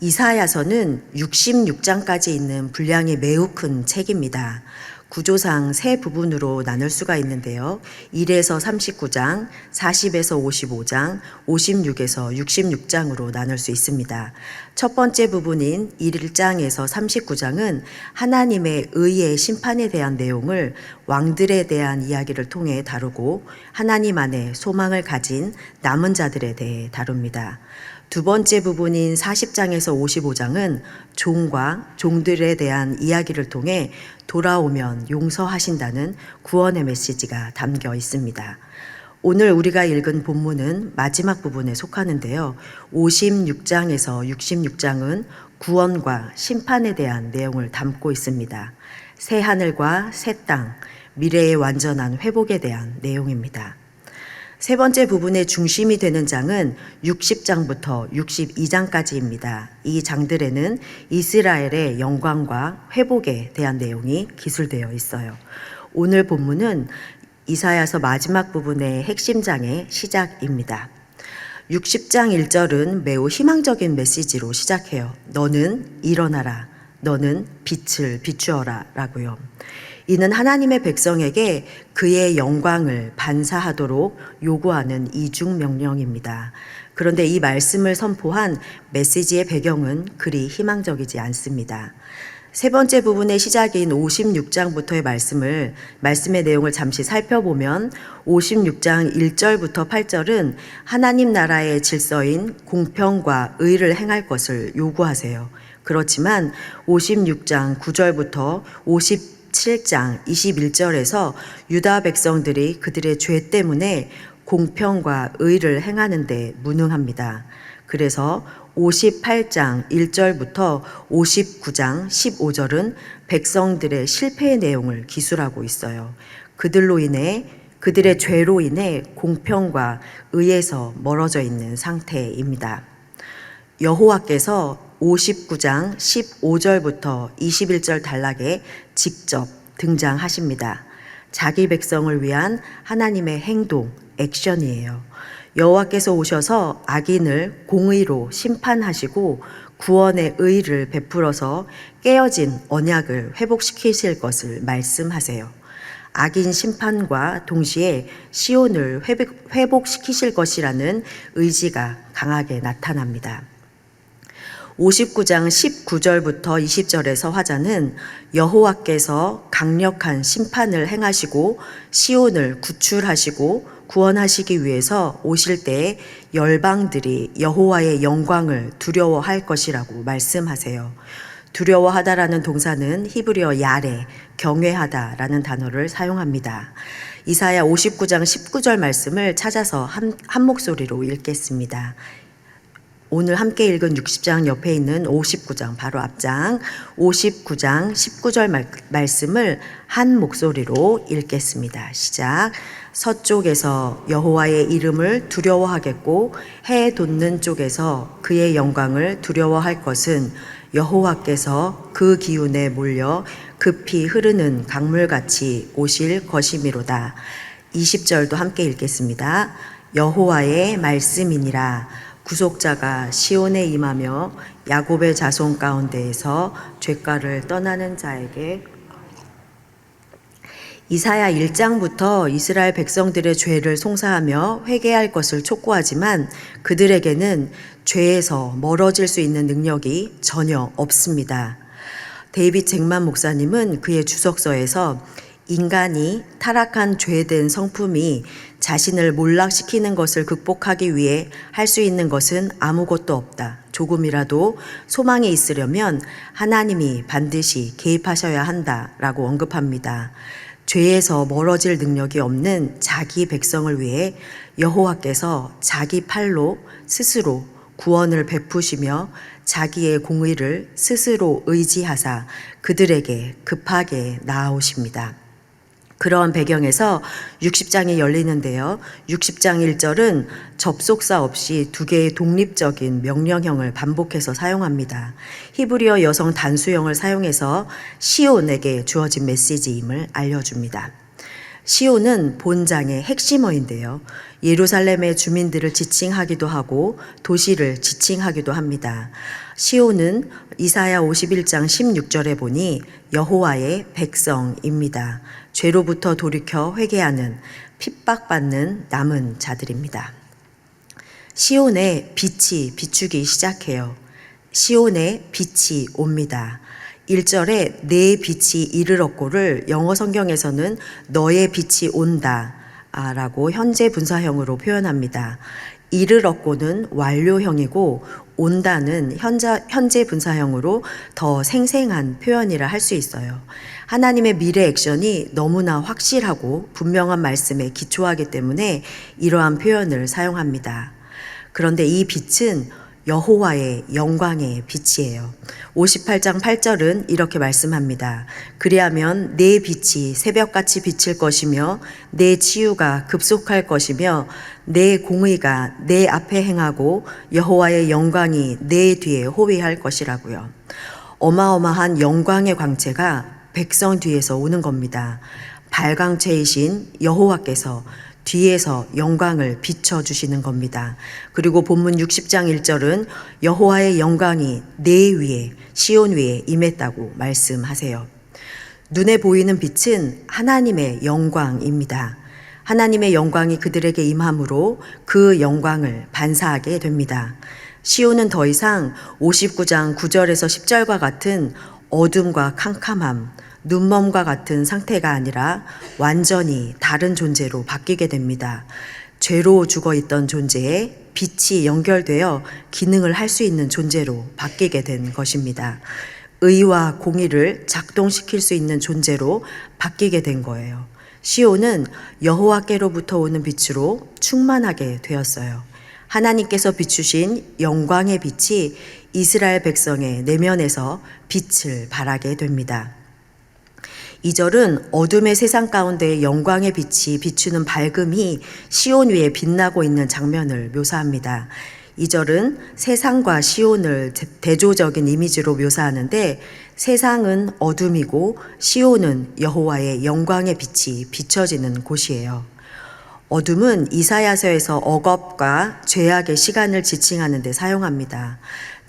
이사야서는 66장까지 있는 분량이 매우 큰 책입니다. 구조상 세 부분으로 나눌 수가 있는데요. 1에서 39장, 40에서 55장, 56에서 66장으로 나눌 수 있습니다. 첫 번째 부분인 1장에서 39장은 하나님의 의의 심판에 대한 내용을 왕들에 대한 이야기를 통해 다루고 하나님 안에 소망을 가진 남은 자들에 대해 다룹니다. 두 번째 부분인 40장에서 55장은 종과 종들에 대한 이야기를 통해 돌아오면 용서하신다는 구원의 메시지가 담겨 있습니다. 오늘 우리가 읽은 본문은 마지막 부분에 속하는데요. 56장에서 66장은 구원과 심판에 대한 내용을 담고 있습니다. 새 하늘과 새 땅, 미래의 완전한 회복에 대한 내용입니다. 세 번째 부분의 중심이 되는 장은 60장부터 62장까지입니다. 이 장들에는 이스라엘의 영광과 회복에 대한 내용이 기술되어 있어요. 오늘 본문은 이사야서 마지막 부분의 핵심 장의 시작입니다. 60장 1절은 매우 희망적인 메시지로 시작해요. 너는 일어나라. 너는 빛을 비추어라. 라고요. 이는 하나님의 백성에게 그의 영광을 반사하도록 요구하는 이중 명령입니다. 그런데 이 말씀을 선포한 메시지의 배경은 그리 희망적이지 않습니다. 세 번째 부분의 시작인 56장부터의 말씀을 말씀의 내용을 잠시 살펴보면 56장 1절부터 8절은 하나님 나라의 질서인 공평과 의를 행할 것을 요구하세요. 그렇지만 56장 9절부터 50 7장 21절에서 유다 백성들이 그들의 죄 때문에 공평과 의를 행하는데 무능합니다. 그래서 58장 1절부터 59장 15절은 백성들의 실패의 내용을 기술하고 있어요. 그들로 인해 그들의 죄로 인해 공평과 의에서 멀어져 있는 상태입니다. 여호와께서 59장 15절부터 21절 단락에 직접 등장하십니다. 자기 백성을 위한 하나님의 행동, 액션이에요. 여호와께서 오셔서 악인을 공의로 심판하시고 구원의 의를 베풀어서 깨어진 언약을 회복시키실 것을 말씀하세요. 악인 심판과 동시에 시온을 회복시키실 것이라는 의지가 강하게 나타납니다. 59장 19절부터 20절에서 화자는 여호와께서 강력한 심판을 행하시고 시온을 구출하시고 구원하시기 위해서 오실 때에 열방들이 여호와의 영광을 두려워할 것이라고 말씀하세요. 두려워하다라는 동사는 히브리어 야레, 경외하다라는 단어를 사용합니다. 이사야 59장 19절 말씀을 찾아서 한, 한 목소리로 읽겠습니다. 오늘 함께 읽은 60장 옆에 있는 59장 바로 앞장 59장 19절 말, 말씀을 한 목소리로 읽겠습니다. 시작. 서쪽에서 여호와의 이름을 두려워하겠고 해 돋는 쪽에서 그의 영광을 두려워할 것은 여호와께서 그 기운에 몰려 급히 흐르는 강물같이 오실 것이미로다. 20절도 함께 읽겠습니다. 여호와의 말씀이니라 구속자가 시온에 임하며 야곱의 자손 가운데에서 죄가를 떠나는 자에게 이사야 1장부터 이스라엘 백성들의 죄를 송사하며 회개할 것을 촉구하지만 그들에게는 죄에서 멀어질 수 있는 능력이 전혀 없습니다. 데이빗 잭만 목사님은 그의 주석서에서 인간이 타락한 죄된 성품이 자신을 몰락시키는 것을 극복하기 위해 할 수 있는 것은 아무것도 없다. 조금이라도 소망이 있으려면 하나님이 반드시 개입하셔야 한다. 라고 언급합니다. 죄에서 멀어질 능력이 없는 자기 백성을 위해 여호와께서 자기 팔로 스스로 구원을 베푸시며 자기의 공의를 스스로 의지하사 그들에게 급하게 나아오십니다. 그러한 배경에서 60장이 열리는데요. 60장 1절은 접속사 없이 두 개의 독립적인 명령형을 반복해서 사용합니다. 히브리어 여성 단수형을 사용해서 시온에게 주어진 메시지임을 알려줍니다. 시온은 본장의 핵심어인데요. 예루살렘의 주민들을 지칭하기도 하고 도시를 지칭하기도 합니다. 시온은 이사야 51장 16절에 보니 여호와의 백성입니다. 죄로부터 돌이켜 회개하는 핍박받는 남은 자들입니다. 시온에 빛이 비추기 시작해요. 시온에 빛이 옵니다. 1절에 내 빛이 이르렀고를 영어 성경에서는 너의 빛이 온다 아, 라고 현재 분사형으로 표현합니다. 이르렀고는 완료형이고 온다는 현자, 현재 분사형으로 더 생생한 표현이라 할 수 있어요. 하나님의 미래 액션이 너무나 확실하고 분명한 말씀에 기초하기 때문에 이러한 표현을 사용합니다. 그런데 이 빛은 여호와의 영광의 빛이에요. 58장 8절은 이렇게 말씀합니다. 그리하면 내 빛이 새벽같이 비칠 것이며 내 치유가 급속할 것이며 내 공의가 내 앞에 행하고 여호와의 영광이 내 뒤에 호위할 것이라고요. 어마어마한 영광의 광채가 백성 뒤에서 오는 겁니다. 발광체이신 여호와께서 뒤에서 영광을 비춰 주시는 겁니다. 그리고 본문 60장 1절은 여호와의 영광이 내 위에 시온 위에 임했다고 말씀하세요. 눈에 보이는 빛은 하나님의 영광입니다. 하나님의 영광이 그들에게 임함으로 그 영광을 반사하게 됩니다. 시온은 더 이상 59장 9절에서 10절과 같은 어둠과 캄캄함, 눈먼과 같은 상태가 아니라 완전히 다른 존재로 바뀌게 됩니다. 죄로 죽어 있던 존재에 빛이 연결되어 기능을 할 수 있는 존재로 바뀌게 된 것입니다. 의와 공의를 작동시킬 수 있는 존재로 바뀌게 된 거예요. 시온은 여호와께로부터 오는 빛으로 충만하게 되었어요. 하나님께서 비추신 영광의 빛이 이스라엘 백성의 내면에서 빛을 발하게 됩니다. 2절은 어둠의 세상 가운데 영광의 빛이 비추는 밝음이 시온 위에 빛나고 있는 장면을 묘사합니다. 2절은 세상과 시온을 대조적인 이미지로 묘사하는데 세상은 어둠이고 시온은 여호와의 영광의 빛이 비춰지는 곳이에요. 어둠은 이사야서에서 억압과 죄악의 시간을 지칭하는 데 사용합니다.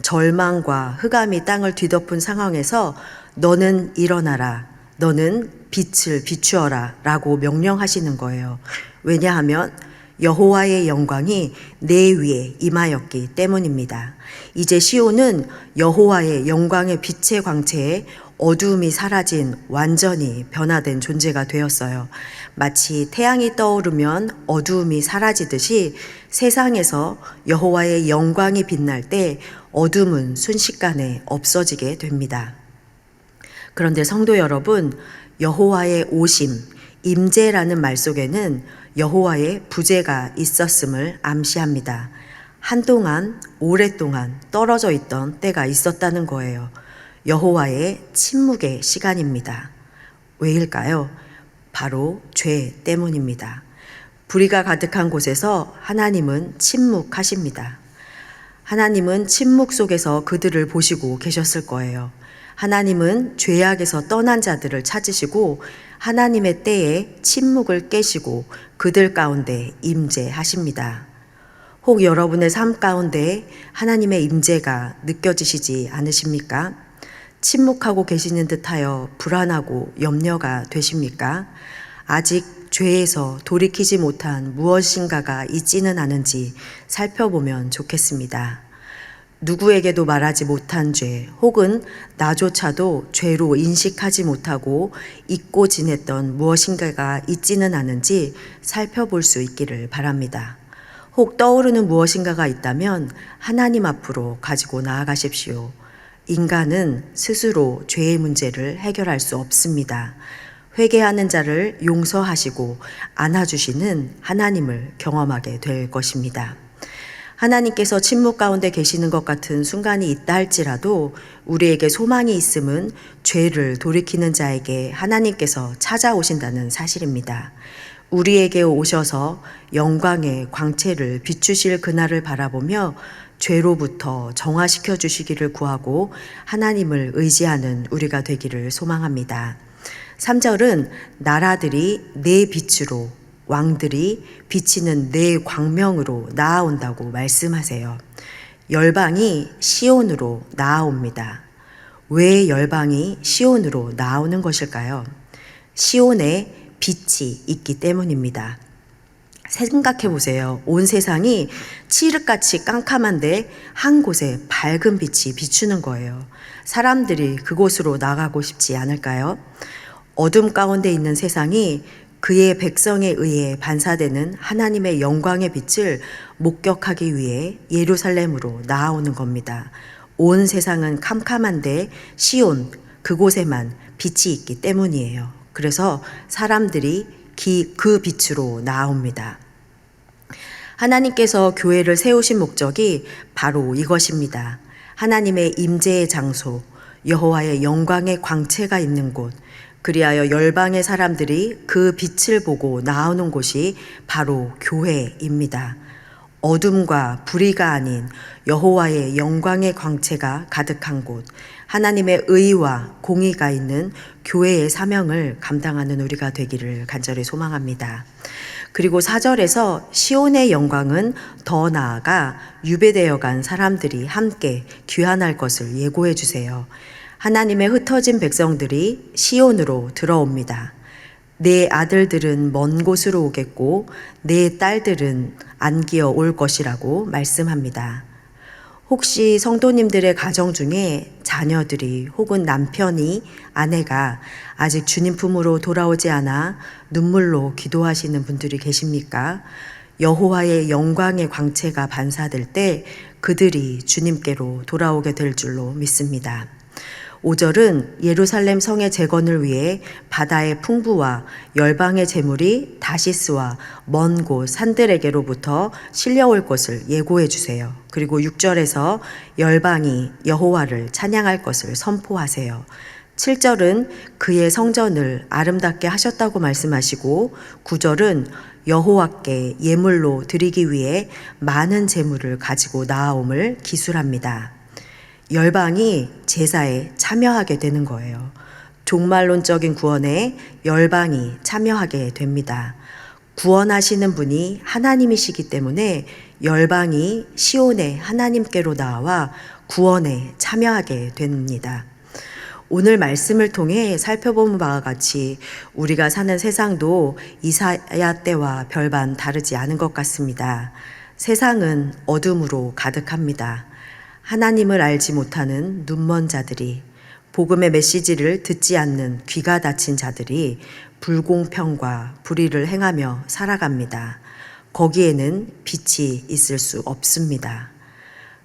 절망과 흑암이 땅을 뒤덮은 상황에서 너는 일어나라. 너는 빛을 비추어라 라고 명령하시는 거예요. 왜냐하면 여호와의 영광이 내 위에 임하였기 때문입니다. 이제 시온은 여호와의 영광의 빛의 광채에 어두움이 사라진 완전히 변화된 존재가 되었어요. 마치 태양이 떠오르면 어두움이 사라지듯이 세상에서 여호와의 영광이 빛날 때 어둠은 순식간에 없어지게 됩니다. 그런데 성도 여러분, 여호와의 오심, 임재라는 말 속에는 여호와의 부재가 있었음을 암시합니다. 한동안 오랫동안 떨어져 있던 때가 있었다는 거예요. 여호와의 침묵의 시간입니다. 왜일까요? 바로 죄 때문입니다. 불의가 가득한 곳에서 하나님은 침묵하십니다. 하나님은 침묵 속에서 그들을 보시고 계셨을 거예요. 하나님은 죄악에서 떠난 자들을 찾으시고 하나님의 때에 침묵을 깨시고 그들 가운데 임재하십니다. 혹 여러분의 삶 가운데 하나님의 임재가 느껴지시지 않으십니까? 침묵하고 계시는 듯하여 불안하고 염려가 되십니까? 아직 죄에서 돌이키지 못한 무엇인가가 있지는 않은지 살펴보면 좋겠습니다. 누구에게도 말하지 못한 죄, 혹은 나조차도 죄로 인식하지 못하고 잊고 지냈던 무엇인가가 있지는 않은지 살펴볼 수 있기를 바랍니다. 혹 떠오르는 무엇인가가 있다면 하나님 앞으로 가지고 나아가십시오. 인간은 스스로 죄의 문제를 해결할 수 없습니다. 회개하는 자를 용서하시고 안아주시는 하나님을 경험하게 될 것입니다. 하나님께서 침묵 가운데 계시는 것 같은 순간이 있다 할지라도 우리에게 소망이 있음은 죄를 돌이키는 자에게 하나님께서 찾아오신다는 사실입니다. 우리에게 오셔서 영광의 광채를 비추실 그날을 바라보며 죄로부터 정화시켜 주시기를 구하고 하나님을 의지하는 우리가 되기를 소망합니다. 3절은 나라들이 내 빛으로 왕들이 비치는 내 광명으로 나아온다고 말씀하세요. 열방이 시온으로 나아옵니다. 왜 열방이 시온으로 나오는 것일까요? 시온에 빛이 있기 때문입니다. 생각해 보세요. 온 세상이 칠흑같이 깜깜한데 한 곳에 밝은 빛이 비추는 거예요. 사람들이 그곳으로 나가고 싶지 않을까요? 어둠 가운데 있는 세상이 그의 백성에 의해 반사되는 하나님의 영광의 빛을 목격하기 위해 예루살렘으로 나아오는 겁니다. 온 세상은 캄캄한데 시온 그곳에만 빛이 있기 때문이에요. 그래서 사람들이 기, 그 빛으로 나옵니다. 하나님께서 교회를 세우신 목적이 바로 이것입니다. 하나님의 임재의 장소, 여호와의 영광의 광채가 있는 곳, 그리하여 열방의 사람들이 그 빛을 보고 나오는 곳이 바로 교회입니다. 어둠과 불의가 아닌 여호와의 영광의 광채가 가득한 곳, 하나님의 의와 공의가 있는 교회의 사명을 감당하는 우리가 되기를 간절히 소망합니다. 그리고 사절에서 시온의 영광은 더 나아가 유배되어 간 사람들이 함께 귀환할 것을 예고해 주세요. 하나님의 흩어진 백성들이 시온으로 들어옵니다. 내 아들들은 먼 곳으로 오겠고 내 딸들은 안기어 올 것이라고 말씀합니다. 혹시 성도님들의 가정 중에 자녀들이 혹은 남편이 아내가 아직 주님 품으로 돌아오지 않아 눈물로 기도하시는 분들이 계십니까? 여호와의 영광의 광채가 반사될 때 그들이 주님께로 돌아오게 될 줄로 믿습니다. 5절은 예루살렘 성의 재건을 위해 바다의 풍부와 열방의 재물이 다시스와 먼 곳 산들에게로부터 실려올 것을 예고해 주세요. 그리고 6절에서 열방이 여호와를 찬양할 것을 선포하세요. 7절은 그의 성전을 아름답게 하셨다고 말씀하시고 9절은 여호와께 예물로 드리기 위해 많은 재물을 가지고 나아옴을 기술합니다. 열방이 제사에 참여하게 되는 거예요. 종말론적인 구원에 열방이 참여하게 됩니다. 구원하시는 분이 하나님이시기 때문에 열방이 시온의 하나님께로 나와 구원에 참여하게 됩니다. 오늘 말씀을 통해 살펴본 바와 같이 우리가 사는 세상도 이사야 때와 별반 다르지 않은 것 같습니다. 세상은 어둠으로 가득합니다. 하나님을 알지 못하는 눈먼 자들이 복음의 메시지를 듣지 않는 귀가 닫힌 자들이 불공평과 불의를 행하며 살아갑니다. 거기에는 빛이 있을 수 없습니다.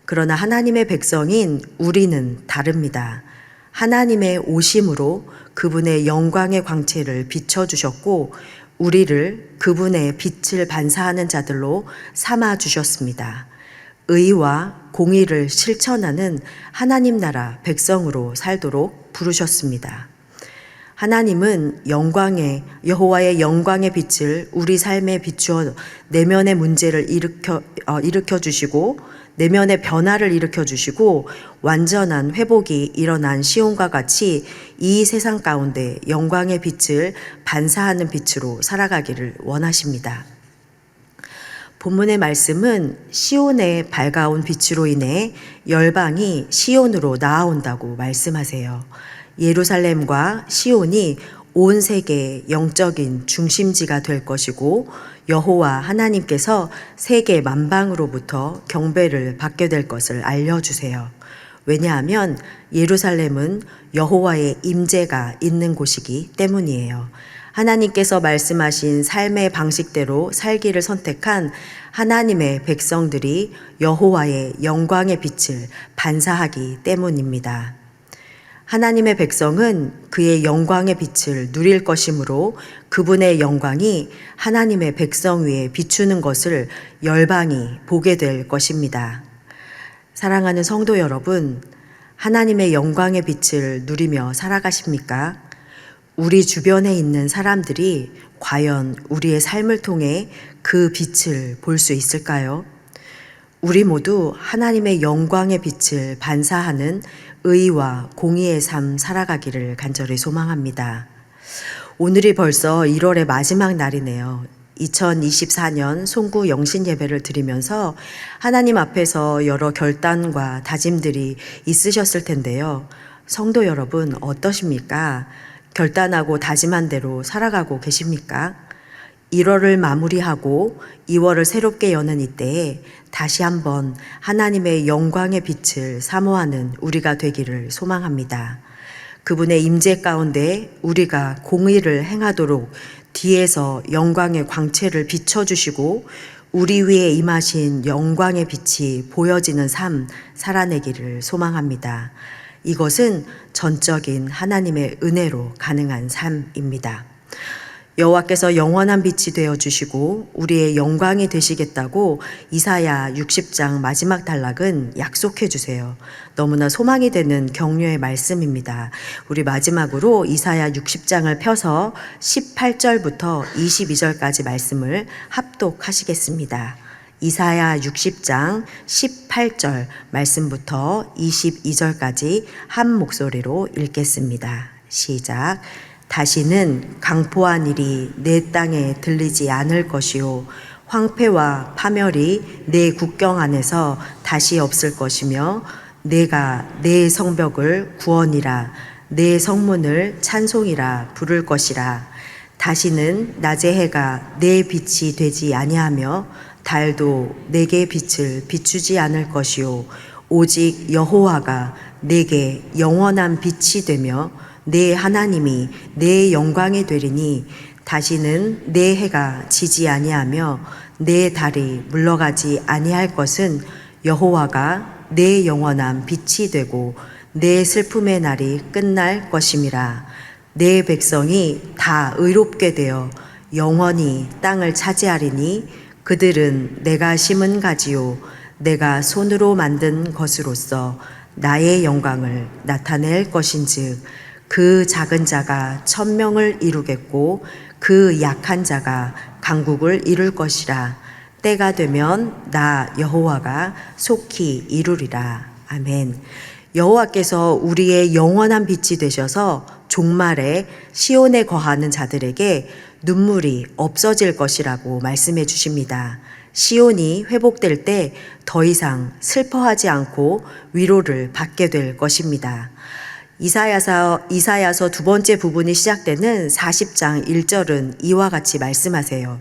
그러나 하나님의 백성인 우리는 다릅니다. 하나님의 오심으로 그분의 영광의 광채를 비춰주셨고, 우리를 그분의 빛을 반사하는 자들로 삼아 주셨습니다. 의와 공의를 실천하는 하나님 나라 백성으로 살도록 부르셨습니다. 하나님은 영광의 여호와의 영광의 빛을 우리 삶에 비추어 내면의 문제를 일으켜 어, 일으켜 주시고 내면의 변화를 일으켜 주시고 완전한 회복이 일어난 시온과 같이 이 세상 가운데 영광의 빛을 반사하는 빛으로 살아가기를 원하십니다. 본문의 말씀은 시온의 밝아온 빛으로 인해 열방이 시온으로 나아온다고 말씀하세요. 예루살렘과 시온이 온 세계의 영적인 중심지가 될 것이고 여호와 하나님께서 세계 만방으로부터 경배를 받게 될 것을 알려주세요. 왜냐하면 예루살렘은 여호와의 임재가 있는 곳이기 때문이에요. 하나님께서 말씀하신 삶의 방식대로 살기를 선택한 하나님의 백성들이 여호와의 영광의 빛을 반사하기 때문입니다. 하나님의 백성은 그의 영광의 빛을 누릴 것이므로 그분의 영광이 하나님의 백성 위에 비추는 것을 열방이 보게 될 것입니다. 사랑하는 성도 여러분, 하나님의 영광의 빛을 누리며 살아가십니까? 우리 주변에 있는 사람들이 과연 우리의 삶을 통해 그 빛을 볼 수 있을까요? 우리 모두 하나님의 영광의 빛을 반사하는 의와 공의의 삶 살아가기를 간절히 소망합니다. 오늘이 벌써 1월의 마지막 날이네요. 2024년 송구 영신 예배를 드리면서 하나님 앞에서 여러 결단과 다짐들이 있으셨을 텐데요. 성도 여러분, 어떠십니까? 결단하고 다짐한 대로 살아가고 계십니까? 1월을 마무리하고 2월을 새롭게 여는 이때에 다시 한번 하나님의 영광의 빛을 사모하는 우리가 되기를 소망합니다. 그분의 임재 가운데 우리가 공의를 행하도록 뒤에서 영광의 광채를 비춰주시고 우리 위에 임하신 영광의 빛이 보여지는 삶 살아내기를 소망합니다. 이것은 전적인 하나님의 은혜로 가능한 삶입니다. 여호와께서 영원한 빛이 되어 주시고 우리의 영광이 되시겠다고 이사야 60장 마지막 단락은 약속해 주세요. 너무나 소망이 되는 격려의 말씀입니다. 우리 마지막으로 이사야 60장을 펴서 18절부터 22절까지 말씀을 합독하시겠습니다. 이사야 60장 18절 말씀부터 22절까지 한 목소리로 읽겠습니다. 시작. 다시는 강포한 일이 내 땅에 들리지 않을 것이요 황폐와 파멸이 내 국경 안에서 다시 없을 것이며 내가 내 성벽을 구원이라 내 성문을 찬송이라 부를 것이라 다시는 낮의 해가 내 빛이 되지 아니하며 달도 내게 빛을 비추지 않을 것이요. 오직 여호와가 내게 영원한 빛이 되며 내 하나님이 내 영광이 되리니 다시는 내 해가 지지 아니하며 내 달이 물러가지 아니할 것은 여호와가 내 영원한 빛이 되고 내 슬픔의 날이 끝날 것임이라. 내 백성이 다 의롭게 되어 영원히 땅을 차지하리니 그들은 내가 심은 가지요 내가 손으로 만든 것으로서 나의 영광을 나타낼 것인즉 그 작은 자가 천명을 이루겠고 그 약한 자가 강국을 이룰 것이라. 때가 되면 나 여호와가 속히 이루리라. 아멘. 여호와께서 우리의 영원한 빛이 되셔서 종말에 시온에 거하는 자들에게 눈물이 없어질 것이라고 말씀해 주십니다. 시온이 회복될 때 더 이상 슬퍼하지 않고 위로를 받게 될 것입니다. 이사야서, 이사야서 두 번째 부분이 시작되는 40장 1절은 이와 같이 말씀하세요.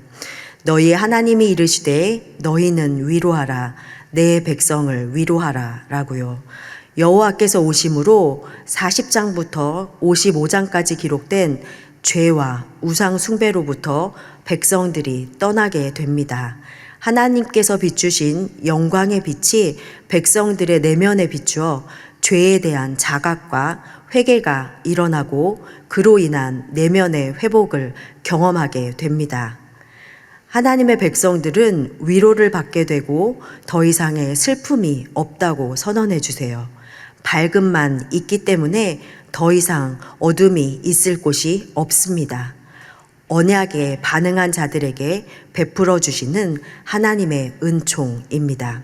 너희 하나님이 이르시되 너희는 위로하라 내 백성을 위로하라 라고요. 여호와께서 오심으로 40장부터 55장까지 기록된 죄와 우상 숭배로부터 백성들이 떠나게 됩니다. 하나님께서 비추신 영광의 빛이 백성들의 내면에 비추어 죄에 대한 자각과 회개가 일어나고 그로 인한 내면의 회복을 경험하게 됩니다. 하나님의 백성들은 위로를 받게 되고 더 이상의 슬픔이 없다고 선언해 주세요. 밝음만 있기 때문에 더 이상 어둠이 있을 곳이 없습니다. 언약에 반응한 자들에게 베풀어 주시는 하나님의 은총입니다.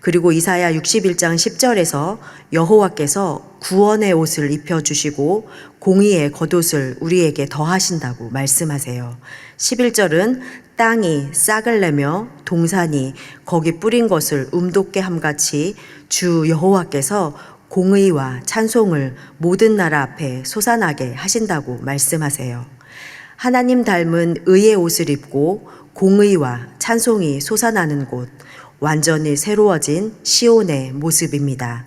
그리고 이사야 61장 10절에서 여호와께서 구원의 옷을 입혀 주시고 공의의 겉옷을 우리에게 더하신다고 말씀하세요. 11절은 땅이 싹을 내며 동산이 거기 뿌린 것을 음돋게 함같이 주 여호와께서 공의와 찬송을 모든 나라 앞에 솟아나게 하신다고 말씀하세요. 하나님 닮은 의의 옷을 입고 공의와 찬송이 솟아나는 곳, 완전히 새로워진 시온의 모습입니다.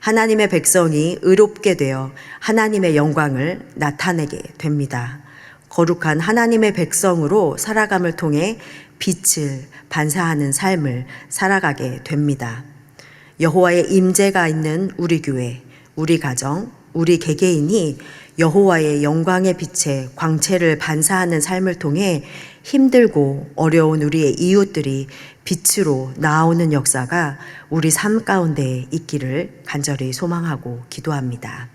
하나님의 백성이 의롭게 되어 하나님의 영광을 나타내게 됩니다. 거룩한 하나님의 백성으로 살아감을 통해 빛을 반사하는 삶을 살아가게 됩니다. 여호와의 임재가 있는 우리 교회, 우리 가정, 우리 개개인이 여호와의 영광의 빛에 광채를 반사하는 삶을 통해 힘들고 어려운 우리의 이웃들이 빛으로 나오는 역사가 우리 삶 가운데 있기를 간절히 소망하고 기도합니다.